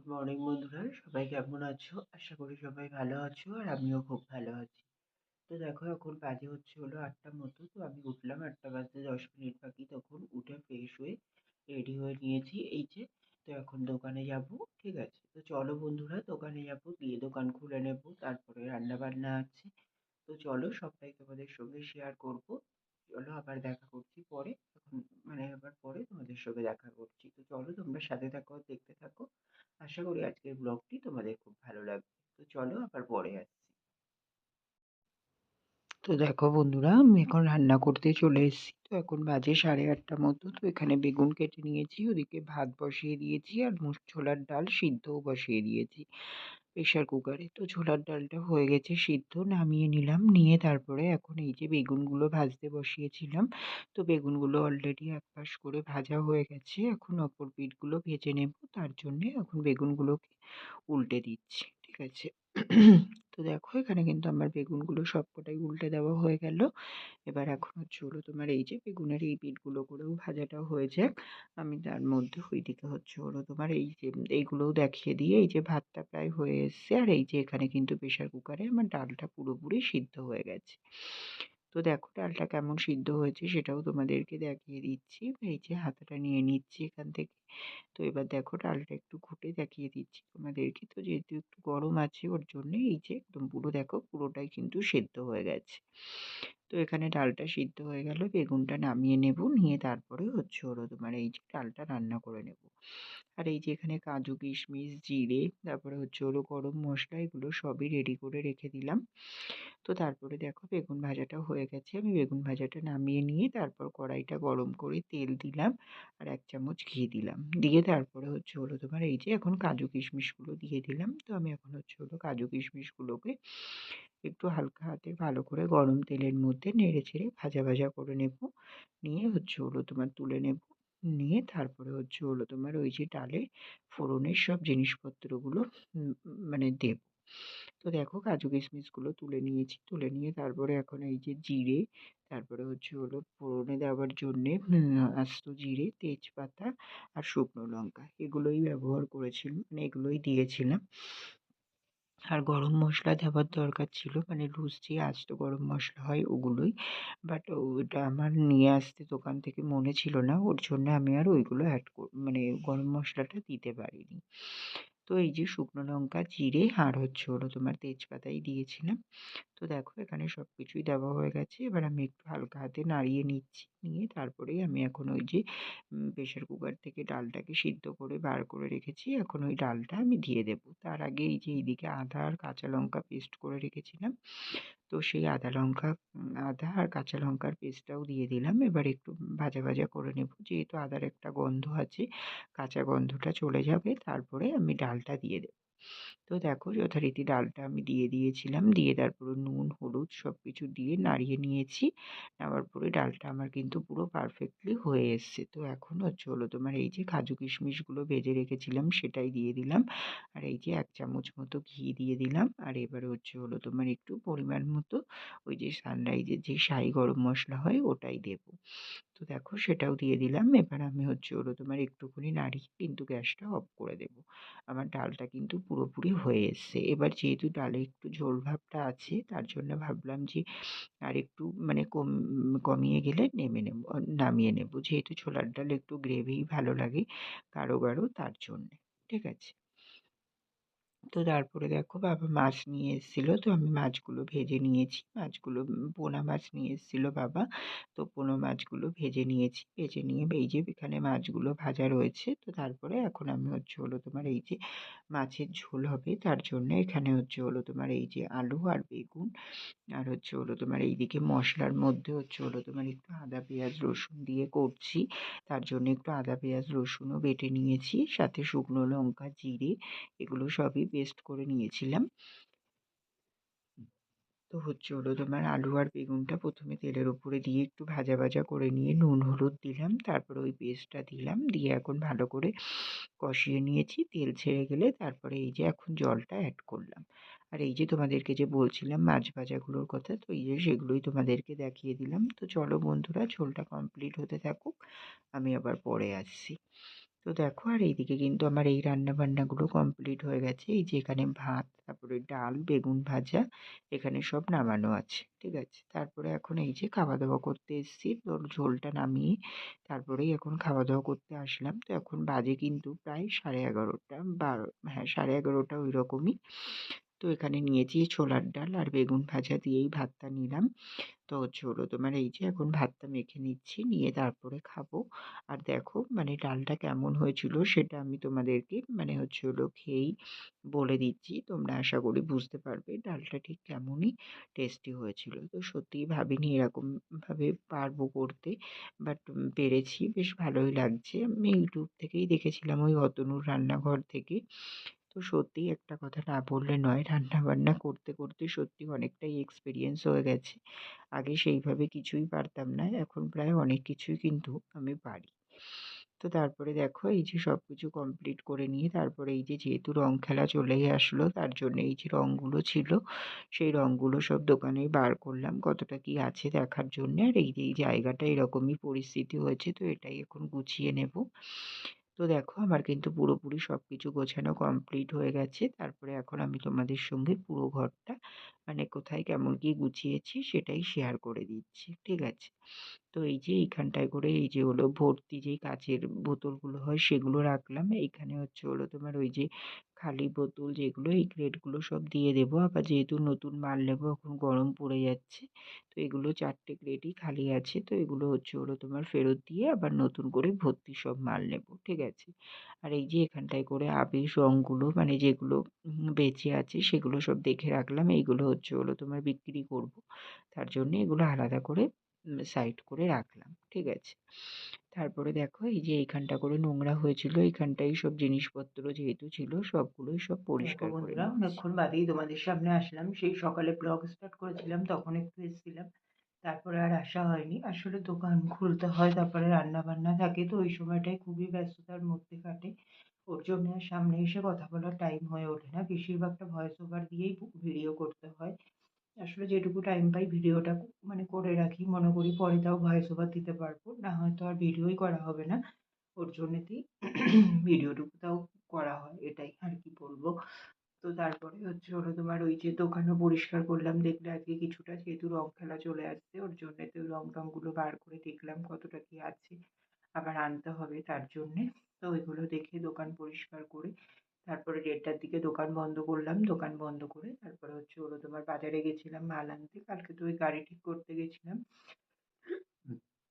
Good morning বন্ধুরা। সবাই কেমন আছো? আশা করি সবাই ভালো আছো আর আমিও খুব ভালো আছি। তো দেখো, এখন বাজে হচ্ছে হলো আটটার মতো। তো আমি উঠলাম, আটটা বাজতে দশ মিনিট বাকি। তখন উঠে ফ্রেশ হয়ে রেডি হয়ে নিয়েছি। এই যে, তো এখন দোকানে যাব, ঠিক আছে? তো চলো বন্ধুরা, দোকানে যাব, গিয়ে দোকান খুলে নেব। তারপরে রান্না বান্না আছে। তো চলো, সবটাই তোমাদের সঙ্গে শেয়ার করব। চলো আবার দেখা করছি পরে মানে আবার পরে তোমাদের সঙ্গে দেখা করছি। তো চলো তোমরা সাথে থাকো, দেখতে থাকো। আশা করি আজকের ব্লগটি তোমাদের খুব ভালো লাগবে। তো চলো আবার পরে আসছি। তো দেখো বন্ধুরা, আমি এখন রান্না করতে চলে এসেছি। তো এখন বাজে সাড়ে আটটা মতো। তো এখানে বেগুন কেটে নিয়েছি, ওদিকে ভাত বসিয়ে দিয়েছি, আর মুস ছোলার ডাল সিদ্ধও বসিয়ে দিয়েছি। প্রেশার কুকারে। তো ছোলার ডালটা হয়ে গেছে সিদ্ধ, নামিয়ে নিলাম। নিয়ে তারপরে এখন এই যে বেগুনগুলো ভাজতে বসিয়েছিলাম, তো বেগুনগুলো অলরেডি এক পাশ করে ভাজা হয়ে গেছে। এখন অপর পিঠগুলো ভেজে নেব। তার জন্যে এখন বেগুনগুলোকে উল্টে দিচ্ছি। ঠিক আছে। তো দেখো এখানে কিন্তু আমার বেগুনগুলো সবকটাই উল্টে দেওয়া হয়ে গেল। এবার এখন হচ্ছে হলো তোমার এই যে বেগুনের এই পিঠগুলো করেও ভাজাটা হয়ে যাক। আমি তার মধ্যে ওইদিকে হচ্ছে হলো তোমার এই যে এইগুলোও দেখিয়ে দিয়ে এই যে ভাতটা প্রায় হয়ে এসছে। আর এই যে এখানে কিন্তু প্রেশার কুকারে আমার ডালটা পুরোপুরি সিদ্ধ হয়ে গেছে। তো দেখো ডালটা কেমন সিদ্ধ হয়েছে সেটাও তোমাদেরকে দেখিয়ে দিচ্ছি। এই যে হাতাটা নিয়ে নিচ্ছি এখান থেকে। তো এবার দেখো ডালটা একটু ঘুটে দেখিয়ে দিচ্ছি তোমাদেরকে। তো যেহেতু একটু গরম আছে ওর জন্য এই যে একদম পুরো দেখো পুরোটাই কিন্তু সেদ্ধ হয়ে গেছে। তো এখানে ডালটা সিদ্ধ হয়ে গেল, বেগুনটা নামিয়ে নেব, নিয়ে তারপরে হচ্ছে হলো তোমার এই যে ডালটা রান্না করে নেব। আর এই যে এখানে কাজু, কিশমিশ, জিরে, তারপরে হচ্ছে হলো গরম মশলা এগুলো সবই রেডি করে রেখে দিলাম। তো তারপরে দেখো বেগুন ভাজাটা হয়ে গেছে, আমি বেগুন ভাজাটা নামিয়ে নিয়ে তারপর কড়াইটা গরম করে তেল দিলাম আর এক চামচ ঘি দিলাম। দিয়ে তারপরে হচ্ছে হলো তোমার এই যে এখন কাজু কিশমিশগুলো দিয়ে দিলাম। তো আমি এখন হচ্ছে হলো কাজু কিশমিশগুলোকে একটু হালকা হাতে ভালো করে গরম তেলের মধ্যে নেড়ে চেড়ে ভাজা ভাজা করে নেব। নিয়ে হচ্ছে হলো তোমার তুলে নেব। নিয়ে তারপরে হচ্ছে হলো তোমার ওই যে ডালে ফোড়নের সব জিনিসপত্রগুলো মানে দেব। তো দেখো কাজু কিশমিশগুলো তুলে নিয়েছি। তুলে নিয়ে তারপরে এখন এই যে জিরে, তারপরে হচ্ছে হলো ফোড়নে দেওয়ার জন্যে আস্ত জিরে, তেজপাতা আর শুকনো লঙ্কা। এগুলোই ব্যবহার করেছিলাম মানে এগুলোই দিয়েছিলাম। আর গরম মশলা দেওয়ার দরকার ছিল মানে লুচি আস্ত গরম মশলা হয় ওগুলোই। বাট ওটা আমার নিয়ে আসতে দোকান থেকে মনে ছিল না, ওর জন্য আমি আর ওইগুলো অ্যাড মানে গরম মশলাটা দিতে পারিনি। তো এই যে শুকনো লঙ্কা জিরে আর হচ্ছে হলো তোমার তেজপাতাই দিয়েছিলাম। তো দেখো এখানে সব কিছুই দেওয়া হয়ে গেছে। এবার আমি একটু হালকা হাতে নাড়িয়ে নিচ্ছি। নিয়ে তারপরেই আমি এখন ওই যে প্রেশার কুকার থেকে ডালটাকে সিদ্ধ করে বার করে রেখেছি। এখন ওই ডালটা আমি দিয়ে দেবো। তার আগে এই যে এইদিকে আদা আর কাঁচা লঙ্কা পেস্ট করে রেখেছিলাম। তো সেই আদা লঙ্কা আদা আর কাঁচা লঙ্কার পেস্টটাও দিয়ে দিলাম। এবার একটু ভাজা ভাজা করে নেব। যেহেতু আদার একটা গন্ধ আছে, কাঁচা গন্ধটা চলে যাবে, তারপরে আমি ডালটা দিয়ে দেবো। তো দেখো যথারীতি ডালটা আমি দিয়ে দিয়েছিলাম। দিয়ে তারপরে নুন, হলুদ সব কিছু দিয়ে নাড়িয়ে নিয়েছি। নেওয়ার পরে ডালটা আমার কিন্তু পুরো পারফেক্টলি হয়ে এসছে। তো এখন হচ্ছে হলো তোমার এই যে কাজু কিশমিশগুলো ভেজে রেখেছিলাম সেটাই দিয়ে দিলাম। আর এই যে এক চামচ মতো ঘি দিয়ে দিলাম। আর এবারে হচ্ছে হলো তোমার একটু পরিমাণ মতো ওই যে সানরাইজের যে শাহি গরম মশলা হয় ওটাই দেবো। তো দেখো সেটাও দিয়ে দিলাম। এবার আমি হচ্ছে হলো তোমার একটুখানি নাড়িয়ে কিন্তু গ্যাসটা অফ করে দেব। আমার ডালটা কিন্তু পুরোপুরি হয়ে এসছে। এবার যেহেতু ডালে একটু ঝোল ভাবটা আছে, তার জন্য ভাবলাম যে আর একটু মানে কম, কমিয়ে গেলে নেমে নেব নামিয়ে নেব। যেহেতু ছোলার ডাল একটু গ্রেভিই ভালো লাগে গাঢ় গাঢ় তার জন্যে। ঠিক আছে? তো তারপরে দেখো বাবা মাছ নিয়ে এসেছিল। তো আমি মাছগুলো ভেজে নিয়েছি। মাছগুলো পোনা মাছ নিয়ে এসেছিল বাবা। তো পোনা মাছগুলো ভেজে নিয়েছি। ভেজে নিয়ে এই যে এখানে মাছগুলো ভাজা রয়েছে। তো তারপরে এখন আমি হচ্ছে হলো তোমার এই যে মাছের ঝোল হবে। তার জন্য এখানে হচ্ছে হলো তোমার এই যে আলু আর বেগুন। আর হচ্ছে হলো তোমার এইদিকে মশলার মধ্যে হচ্ছে হলো তোমার একটু আদা, পেঁয়াজ, রসুন দিয়ে করছি। তার জন্য একটু আদা, পেঁয়াজ, রসুনও বেটে নিয়েছি। সাথে শুকনো লঙ্কা, জিরে, এগুলো সবই পেস্ট করে নিয়েছিলাম। তো হচ্ছে হলো তোমার আলু আর বেগুনটা প্রথমে তেলের উপরে দিয়ে একটু ভাজা ভাজা করে নিয়ে নুন, হলুদ দিলাম, তারপরে ওই পেস্টটা দিলাম, দিয়ে এখন ভালো করে কষিয়ে নিয়েছি। তেল ছেড়ে গেলে তারপরে এই যে এখন জলটা অ্যাড করলাম। আর এই যে তোমাদেরকে যে বলছিলাম মাছ ভাজাগুলোর কথা, তো এই যে সেগুলোই তোমাদেরকে দেখিয়ে দিলাম। তো চলো বন্ধুরা, ঝোলটা কমপ্লিট হতে থাকুক, আমি আবার পরে আসছি। তো দেখো, আর এইদিকে কিন্তু আমার এই রান্না রান্নাবান্নাগুলো কমপ্লিট হয়ে গেছে। এই যে এখানে ভাত, তারপরে ডাল, বেগুন ভাজা, এখানে সব নামানো আছে, ঠিক আছে? তারপরে এখন এই যে খাওয়া দাওয়া করতে এসেছি তোর ঝোলটা নামিয়ে তারপরেই এখন খাওয়া দাওয়া করতে আসলাম। তো এখন বাজে কিন্তু প্রায় সাড়ে এগারোটা, বারো হ্যাঁ সাড়ে এগারোটা ওই রকমই। তো এখানে নিয়েছি ছোলার ডাল আর বেগুন ভাজা দিয়েই ভাতটা নিলাম। তো হচ্ছে হলো তোমার এই যে এখন ভাতটা মেখে নিচ্ছি, নিয়ে তারপরে খাব। আর দেখো মানে ডালটা কেমন হয়েছিল সেটা আমি তোমাদেরকে মানে হচ্ছে হলো খেয়েই বলে দিচ্ছি। তোমরা আশা করি বুঝতে পারবে ডালটা ঠিক কেমনই টেস্টি হয়েছিল। তো সত্যিই ভাবিনি এরকমভাবে পারব করতে বাট পেরেছি, বেশ ভালোই লাগছে। আমি ইউটিউব থেকেই দেখেছিলাম ওই অতনুর রান্নাঘর থেকে। তো সত্যিই একটা কথা না বললে নয়, রান্নাবান্না করতে করতে সত্যি অনেকটাই এক্সপিরিয়েন্স হয়ে গেছে। আগে সেইভাবে কিছুই পারতাম না, এখন প্রায় অনেক কিছুই কিন্তু আমি পারি। তো তারপরে দেখো এই যে সব কিছু কমপ্লিট করে নিয়ে তারপরে এই যে যেহেতু রং খেলা চলেই আসলো, তার জন্য এই যে রঙগুলো ছিল, সেই রঙগুলো সব দোকানেই বার করলাম, কতটা কি আছে দেখার জন্যে। আর এই যে, এই জায়গাটা এরকমই পরিস্থিতি হয়েছে, তো এটাই এখন গুছিয়ে নেব। তো দেখো আমার কিন্তু পুরোপুরি সব কিছু গোছানো কমপ্লিট হয়ে গেছে। তারপরে এখন আমি তোমাদের সঙ্গে পুরো ঘরটা মানে কোথায় কেমন কি গুছিয়েছি সেটাই শেয়ার করে দিচ্ছি, ঠিক আছে? তো এই যে এইখানটায় করে এই যে হলো ভর্তি যেই কাচের বোতলগুলো হয় সেগুলো রাখলাম। এইখানে হচ্ছে হলো তোমার ওই যে খালি বোতল যেগুলো এই ক্রেটগুলো সব দিয়ে দেবো। আবার যেহেতু নতুন মাল নেব এখন গরম পড়ে যাচ্ছে, তো এগুলো চারটে ক্রেটই খালি আছে। তো এগুলো হচ্ছে হলো তোমার ফেরত দিয়ে আবার নতুন করে ভর্তি সব মাল নেব, ঠিক আছে? আর এই যে এখানটায় করে আবির রঙগুলো মানে যেগুলো বেঁচে আছে সেগুলো সব দেখে রাখলাম। এইগুলো হচ্ছে হলো তোমার বিক্রি করব। তার জন্য এগুলো আলাদা করে সাইড করে রাখলাম ঠিক আছে? তারপরে দেখো এই যে এইখানটা করে নোংরা হয়েছিল এইখানটাই সব জিনিসপত্র যেহেতু ছিল সবগুলোই সব পরিষ্কার করে অনেকক্ষণ বাদেই তোমাদের সামনে আসলাম সেই সকালে ব্লগ স্টার্ট করেছিলাম তখন একটু এসেছিলাম তারপরে আর আসা হয়নি। আসলে দোকান খুলতে হয় তারপরে রান্না বান্না থাকে তো ওই সময়টাই খুবই ব্যস্ততার মধ্যে কাটে। ওর জন্য সামনে এসে কথা বলার টাইম হয়ে ওঠে না বেশিরভাগটা ভয়েস ওভার দিয়েই ভিডিও করতে হয়। আসলে যেটুকু টাইম পাই ভিডিওটা মানে করে রাখি। মনে করি পরে তাও ভয়েস ওভার দিতে পারব। না হয়তো আর ভিডিওই করা হবে না। ওর জন্যেতেই ভিডিওটুকু তাও করা হয়। এটাই আর কি বলব। তো তারপরে হচ্ছে হলো তোমার ওই যে দোকানও পরিষ্কার করলাম। দেখলে আজকে কিছুটা যেহেতু রং খেলা চলে আসছে, ওর জন্যে তো রং টংগুলো বার করে দেখলাম কতটা কি আছে। আবার আনতে হবে তার জন্যে। তো ওইগুলো দেখে দোকান পরিষ্কার করে তারপরে দেড়টার দিকে দোকান বন্ধ করলাম, দোকান বন্ধ করে তারপরে হচ্ছে হলো তোমার বাজারে গেছিলাম মাল আনতে। কালকে তো ওই গাড়ি ঠিক করতে গেছিলাম।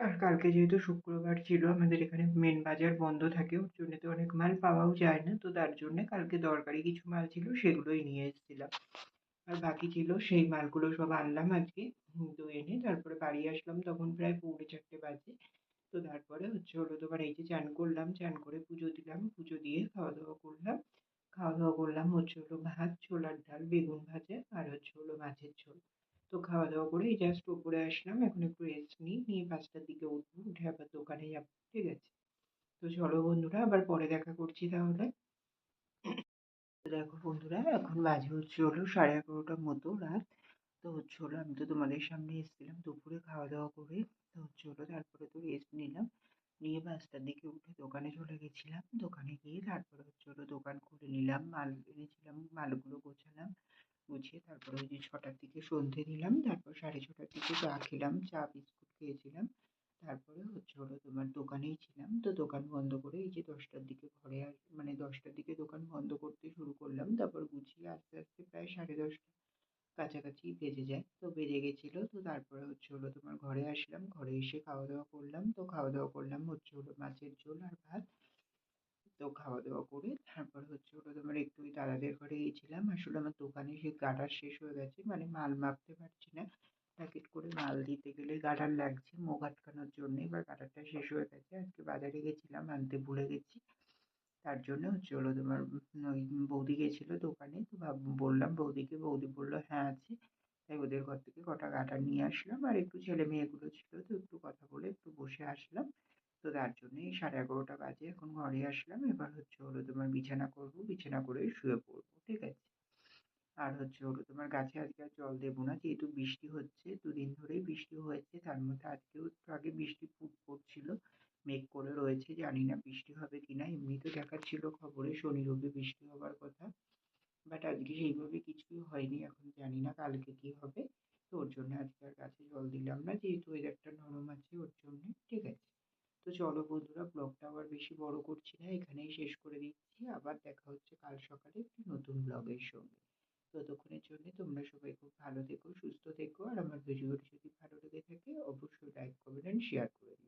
আর কালকে যেহেতু শুক্রবার ছিল, আমাদের এখানে মেন বাজার বন্ধ থাকে, ওর জন্য তো অনেক মাল পাওয়াও যায় না, তো তার জন্যে কালকে দরকারি কিছু মাল ছিল সেগুলোই নিয়ে এসেছিলাম। আর বাকি ছিল সেই মালগুলো সব আনলাম আজকে তো এনে তারপরে বাড়ি আসলাম তখন প্রায় পৌনে চারটে বাজে। তো তারপরে হচ্ছে হলো তোমার এই যে চান করলাম, চান করে পুজো দিলাম, পুজো দিয়ে খাওয়া দাওয়া করলাম। খাওয়া দাওয়া করলাম হচ্ছে হলো ভাত, ছোলার ডাল, বেগুন ভাজা আর হচ্ছে হলো মাছের ঝোল। তো খাওয়া দাওয়া করে এই জাস্ট উপরে আসলাম, এখন একটু রেস্ট নিই, নিয়ে পাঁচটার দিকে উঠবো, উঠে আবার দোকানে যাব, ঠিক আছে? তো চলো বন্ধুরা, আবার পরে দেখা করছি তাহলে। দেখো বন্ধুরা, এখন বাজে হচ্ছে হলো সাড়ে এগারোটার মতো রাত। তো হচ্ছে হলো আমি তো তোমাদের সামনে এসেছিলাম দুপুরে খাওয়া দাওয়া করে। তো হচ্ছে হলো তারপরে তো রেস্ট নিলাম। নিয়ে পাঁচটার দিকে উঠে দোকানে চলে গেছিলাম। দোকানে গিয়ে তারপরে হচ্ছে হলো দোকান খুলে নিলাম। মাল এনেছিলাম, মালগুলো গোছালাম, গুছিয়ে তারপরে ওই যে ছটার দিকে সন্ধে দিলাম। তারপর সাড়ে ছটার দিকে চা খেলাম, চা, বিস্কুট খেয়েছিলাম। তারপরে হচ্ছে হলো তোমার দোকানেই ছিলাম। তো দোকান বন্ধ করে এই যে দশটার দিকে ঘরে আস মানে দশটার দিকে দোকান বন্ধ করতে শুরু করলাম। তারপর গুছিয়ে আস্তে আস্তে প্রায় সাড়ে দশটা কাছাকাছি বেজে যায়। তো বেজে গেছিল, তো তারপরে হচ্ছে হলো তোমার ঘরে আসলাম, ঘরে এসে খাওয়া দাওয়া করলাম। তো খাওয়া দাওয়া করলাম হচ্ছে হলো মাছের ঝোল আর ভাত। তো খাওয়া দাওয়া করে তারপর হচ্ছে হলো তোমার একটু ওই দাদাদের ঘরে গিয়েছিলাম আসলে আমার দোকানে সেই গাডার শেষ হয়ে গেছে মানে মাল মাপতে পারছি না। প্যাকেট করে মাল দিতে গেলে গাডার লাগছে, মুখ আটকানোর জন্যে। এবার গাডারটা শেষ হয়ে গেছে, আজকে বাজারে গেছিলাম, আনতে ভুলে গেছি। তার জন্য হলো তোমার ওই বৌদি গেছিল দোকানে, তো ভাব, বললাম বৌদিকে, বৌদি বলল হ্যাঁ আছে। তাই ওদের ঘর থেকে কটা গাডার নিয়ে আসলাম, আর একটু ছেলে মেয়েগুলো ছিল, তো একটু কথা বলে একটু বসে আসলাম। তো তার জন্যই সাড়ে এগারোটা বাজে এখন ঘরে আসলাম, এবার হচ্ছে হলো তোমার বিছানা করব, বিছানা করে শুয়ে পড়ব, ঠিক আছে? আর হচ্ছে হলো তোমার গাছে আজকে আর জল দেবো না, যেহেতু বৃষ্টি হচ্ছে, দুদিন ধরেই বৃষ্টি হয়েছে, তার মধ্যে আজকেও একটু আগে বৃষ্টি পড়ছিলো। মেঘ করে রয়েছে, জানি না বৃষ্টি হবে কিনা এমনিতে দেখাচ্ছিল খবরে, শনি রবি বৃষ্টি হবার কথা। বাট আজকে সেইভাবে কিছুই হয়নি, এখন জানি না কালকে কি হবে। তো ওর জন্য আজকে আর গাছে জল দিলাম না, যেহেতু ওয়েদারটা নরম আছে ওর জন্য, ঠিক আছে। তো চলো বন্ধুরা ব্লগটা আবার বেশি বড় করছি না, এখানেই শেষ করে দিচ্ছি। আবার দেখা হচ্ছে কাল সকালে একটি নতুন ব্লগের সঙ্গে। ততক্ষণের জন্য তোমরা সবাই খুব ভালো থেকো, সুস্থ থেকো, আর আমার ভিডিওটি যদি ভালো লেগে থাকে, অবশ্যই লাইক অ্যান্ড শেয়ার করে দিও।